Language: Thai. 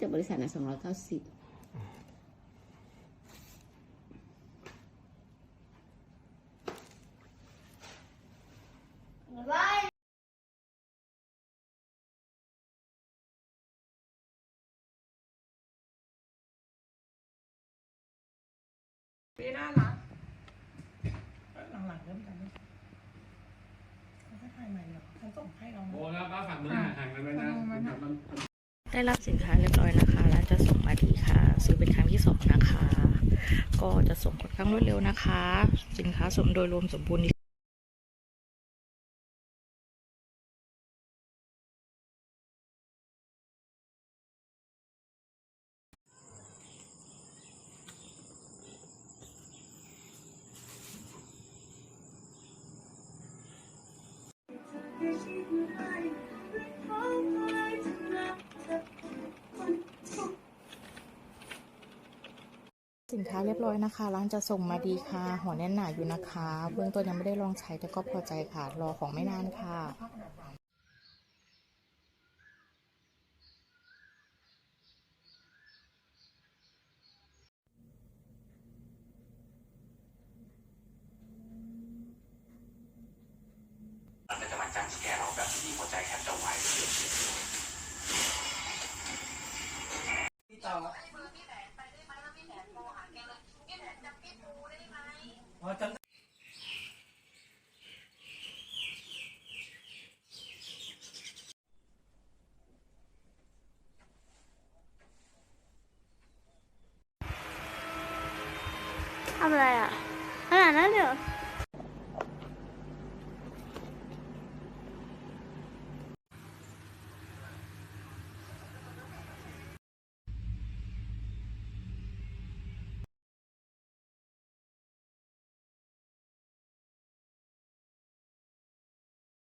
จะบริษัทนะสองร้อยเก้าสิบปีน่ารักหลังๆเริ่มกัน ให้ถ่ายใหม่เหรอฉันส่งให้เราโอ้แล้วป้าฝั่งมือห่างๆกันไว้นะมันมัน ได้รับสินค้าเรียบร้อยนะคะ แล้วจะส่งมาทีค่ะ ซื้อเป็นครั้งที่สองนะคะ ก็จะส่งค่อนข้างรวดเร็วนะคะ สินค้าสมโดยรวมสมบูรณ์ดี สินค้าเรียบร้อยนะคะร้านจะส่งมาดีค่ะหัวแน่นหนาอยู่นะคะ เบื้องต้นยังไม่ได้ลองใช้แต่ก็พอใจค่ะ รอของไม่นานค่ะ มันก็จะมาจังส แกเราแบบที่หัวใจแทบจะวายเลยพี่ต่ออ๋อจำทำอะไรอะขนาดนั้นเลยเหรอ